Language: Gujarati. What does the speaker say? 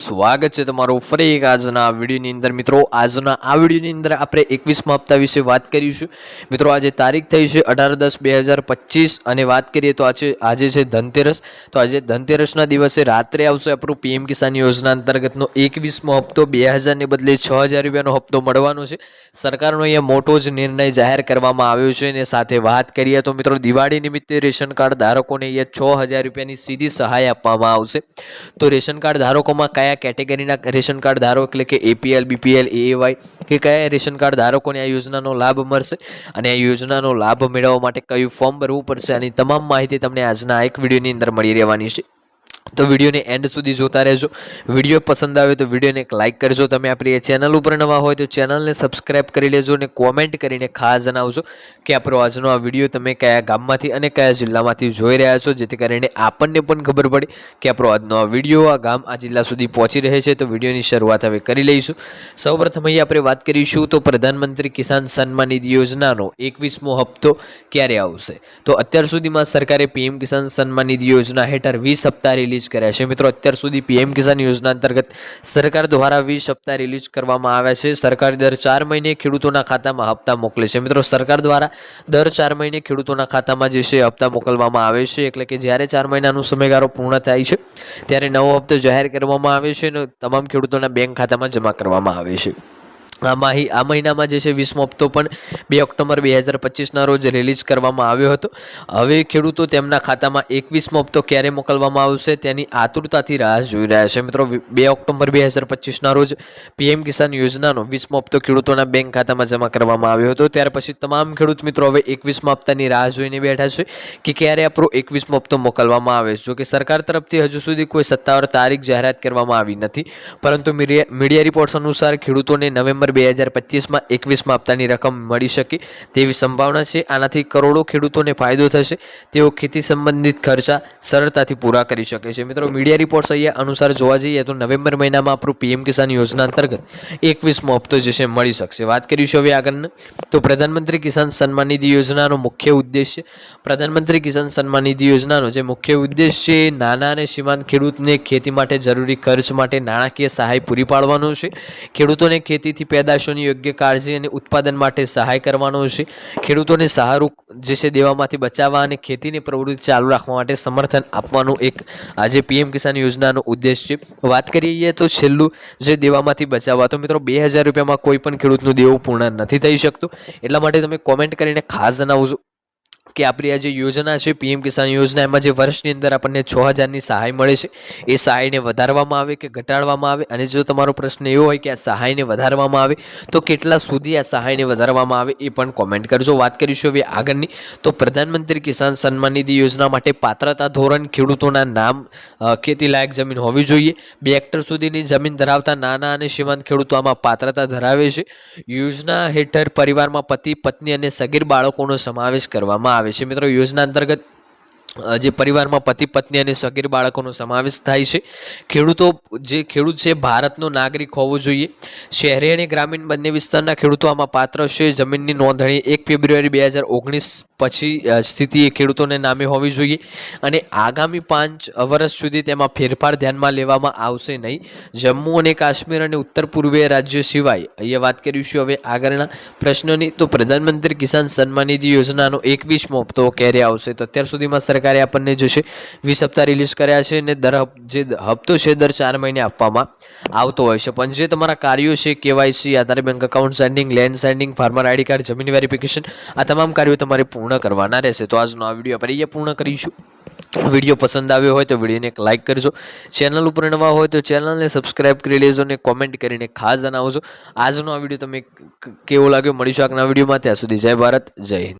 સ્વાગત છે તમારું ફરી એક આજના વિડીયોની અંદર. મિત્રો, આજના આ વિડીયોની અંદર આપણે એકવીસમાં હપ્તા વિશે વાત કરીશું. મિત્રો, આજે તારીખ થઈ છે અઢાર દસ બે હજાર પચીસ અને વાત કરીએ તો આજે આજે છે ધનતેરસ. તો આજે ધનતેરસના દિવસે રાત્રે આવશે આપણું પીએમ કિસાન યોજના અંતર્ગતનો એકવીસમો હપ્તો. બે હજારને બદલે છ હજાર રૂપિયાનો હપ્તો મળવાનો છે. સરકારનો અહીંયા મોટો જ નિર્ણય જાહેર કરવામાં આવ્યો છે અને સાથે વાત કરીએ તો મિત્રો, દિવાળી નિમિત્તે રેશન કાર્ડ ધારકોને અહીંયા છ હજાર રૂપિયાની સીધી સહાય આપવામાં આવશે. તો રેશન કાર્ડ ધારકોમાં કયા કેટેગરીના રેશન કાર્ડ ધારો, એટલે કે એપીએલ બીપીએલ એએવાય કે કયા રેશન કાર્ડ ધારકોને આ યોજનાનો લાભ મળશે? અને આ યોજનાનો લાભ મેળવવા માટે કયું ફોર્મ ભરવું પડશે? આની તમામ માહિતી તમને આજના એક વિડીયોની અંદર મળી રહેવાની છે. તો વિડીયોને એન્ડ સુધી જોતા રહેજો. વીડિયો પસંદ આવે તો વિડીયોને એક લાઇક કરજો. તમે આપણી ચેનલ ઉપર નવા હોય તો ચેનલને સબસ્ક્રાઇબ કરી લેજો અને કોમેન્ટ કરીને ખાસ જણાવજો કે આપણો આજનો આ વીડિયો તમે કયા ગામમાંથી અને કયા જિલ્લામાંથી જોઈ રહ્યા છો, જેથી કરીને આપણને પણ ખબર પડે કે આપણો આજનો આ વીડિયો આ ગામ, આ જિલ્લા સુધી પહોંચી રહે છે. તો વિડીયોની શરૂઆત હવે કરી લઈશું. સૌપ્રથમ અહીં આપણે વાત કરીશું તો પ્રધાનમંત્રી કિસાન સન્માન નિધિ યોજનાનો એકવીસમો હપ્તો ક્યારે આવશે? તો અત્યાર સુધીમાં સરકારે પીએમ કિસાન સન્માન નિધિ યોજના હેઠળ વીસ હપ્તા રિલીઝ કર્યા છે. મિત્રો, અત્યાર સુધી પીએમ કિસાન યોજના અંતર્ગત સરકાર દ્વારા વીસ હપ્તા રિલીઝ કરવામાં આવ્યા છે. સરકાર દર ચાર મહિને ખેડૂતોના ખાતામાં હપ્તા મોકલે છે. મિત્રો, સરકાર દ્વારા દર ચાર મહિને ખેડૂતોના ખાતામાં જે છે હપ્તા મોકલવામાં આવે છે. એટલે કે જ્યારે ચાર મહિનાનો સમયગાળો પૂર્ણ થાય છે, ત્યારે નવો હપ્તો જાહેર કરવામાં આવે છે અને તમામ ખેડૂતોના બેંક ખાતામાં જમા કરવામાં આવે છે. આ આ મહિનામાં જે છે વીસમો હપ્તો પણ બે ઓક્ટોબર બે હજાર પચીસના રોજ રિલીઝ કરવામાં આવ્યો હતો. હવે ખેડૂતો તેમના ખાતામાં એકવીસમો હપ્તો ક્યારે મોકલવામાં આવશે તેની આતુરતાથી રાહ જોઈ રહ્યા છે. મિત્રો બે ઓક્ટોબર બે હજાર પચીસના રોજ પીએમ કિસાન યોજનાનો વીસમો હપ્તો ખેડૂતોના બેંક ખાતામાં જમા કરવામાં આવ્યો હતો. ત્યાર પછી તમામ ખેડૂત મિત્રો હવે એકવીસમા હપ્તાની રાહ જોઈને બેઠા છે કે ક્યારે આપણો એકવીસમો હપ્તો મોકલવામાં આવે છે. જોકે સરકાર તરફથી હજુ સુધી કોઈ સત્તાવાર તારીખ જાહેરાત કરવામાં આવી નથી. પરંતુ મીડિયા રિપોર્ટ્સ અનુસાર ખેડૂતોને નવેમ્બર બે હજાર પચીસમાં એકવીસમાં હપ્તાની રકમ મળી શકે. તેવી સંભાવના છે. આનાથી કરોડો ખેડૂતોને ફાયદો થશે. તેઓ ખેતી સંબંધિત ખર્ચા સરળતાથી પૂરા કરી શકે છે. મિત્રો, મીડિયા રિપોર્ટ્સ અહીંયા અનુસાર જોવા જઈએ તો નવેમ્બર મહિનામાં આપણું પીએમ કિસાન યોજના અંતર્ગત એકવીસમો હપ્તો જે છે મળી શકશે. વાત કરીશું હવે આગળના. તો પ્રધાનમંત્રી કિસાન સન્માન નિધિ યોજનાનો મુખ્ય ઉદ્દેશ્ય પ્રધાનમંત્રી કિસાન સન્માન નિધિ યોજનાનો જે મુખ્ય ઉદ્દેશ છે, નાના અને સીમાંત ખેડૂતને ખેતી માટે જરૂરી ખર્ચ માટે નાણાકીય સહાય પૂરી પાડવાનો છે. ખેડૂતોને ખેતીથી પેદાશોની યોગ્ય કાળજી અને ઉત્પાદન માટે સહાય કરવાનો છે. ખેડૂતોને સહારું જે છે દેવામાંથી બચાવવા અને ખેતીની પ્રવૃત્તિ ચાલુ રાખવા માટે સમર્થન આપવાનું એક આજે પીએમ કિસાન યોજનાનો ઉદ્દેશ છે. વાત કરીએ તો છેલ્લું જે દેવામાંથી બચાવવા, તો મિત્રો બે હજાર રૂપિયામાં કોઈ પણ ખેડૂતનું દેવું પૂર્ણ નથી થઈ શકતું. એટલા માટે તમે કોમેન્ટ કરીને ખાસ જણાવજો. કે આપણી આ જે યોજના છે, પીએમ કિસાન યોજના, એમાં જે વર્ષની અંદર આપણને છ હજારની સહાય મળે છે, એ સહાયને વધારવામાં આવે કે ઘટાડવામાં આવે? અને જો તમારો પ્રશ્ન એવો હોય કે આ સહાયને વધારવામાં આવે, તો કેટલા સુધી આ સહાયને વધારવામાં આવે એ પણ કોમેન્ટ કરજો. વાત કરીશું હવે આગળની. તો પ્રધાનમંત્રી કિસાન સન્માન નિધિ યોજના માટે પાત્રતા ધોરણ ખેડૂતોના નામ ખેતીલાયક જમીન હોવી જોઈએ. બે હેક્ટર સુધીની જમીન ધરાવતા નાના અને શ્રીમંત ખેડૂતો આમાં પાત્રતા ધરાવે છે. યોજના હેઠળ પરિવારમાં પતિ, પત્ની અને સગીર બાળકોનો સમાવેશ કરવામાં આવે છે. મિત્રો યોજના અંતર્ગત જે પરિવારમાં પતિ, પત્ની અને સગીર બાળકોનો સમાવેશ થાય છે. ખેડૂતો જે ખેડૂત છે, ભારતનો નાગરિક હોવો જોઈએ. શહેરી અને ગ્રામીણ બંને વિસ્તારના ખેડૂતો આમાં પાત્ર છે. જમીનની નોંધણી એક ફેબ્રુઆરી બે હજાર ઓગણીસ પછી સ્થિતિ એ ખેડૂતોને નામે હોવી જોઈએ અને આગામી પાંચ વર્ષ સુધી તેમાં ફેરફાર ધ્યાનમાં લેવામાં આવશે નહીં. જમ્મુ અને કાશ્મીર અને ઉત્તર પૂર્વીય રાજ્યો સિવાય, અહીંયા વાત કરીશું હવે આગળના પ્રશ્નોની. તો પ્રધાનમંત્રી કિસાન સન્માન નિધિ યોજનાનો એકવીસમો હપ્તો ક્યારે આવશે? તો અત્યાર સુધીમાં સરકારે આપણને જોશે વીસ હપ્તા રિલીઝ કર્યા છે અને દર જે હપ્તો છે દર ચાર મહિને આપવામાં આવતો હોય છે. પણ જે તમારા કાર્યો છે, KYC, Aadhaar bank account seeding land seeding farmer ID card જમીન વેરિફિકેશન આ તમામ કાર્યો તમારે પૂર્ણ કરવાના રહેશે. તો આજનો આ વીડિયો આપણે અહીંયા પૂર્ણ કરીશું. વીડિયો પસંદ આવ્યો હોય તો વિડીયોને એક લાઇક કરજો. ચેનલ ઉપર નવા હોય તો ચેનલને સબસ્ક્રાઇબ કરી લેજો અને કોમેન્ટ કરીને ખાસ જણાવજો. આજનો આ વીડિયો તમે કેવો લાગ્યો, મળીશું આગના વિડીયોમાં. ત્યાં સુધી જય ભારત, જય હિન્દ.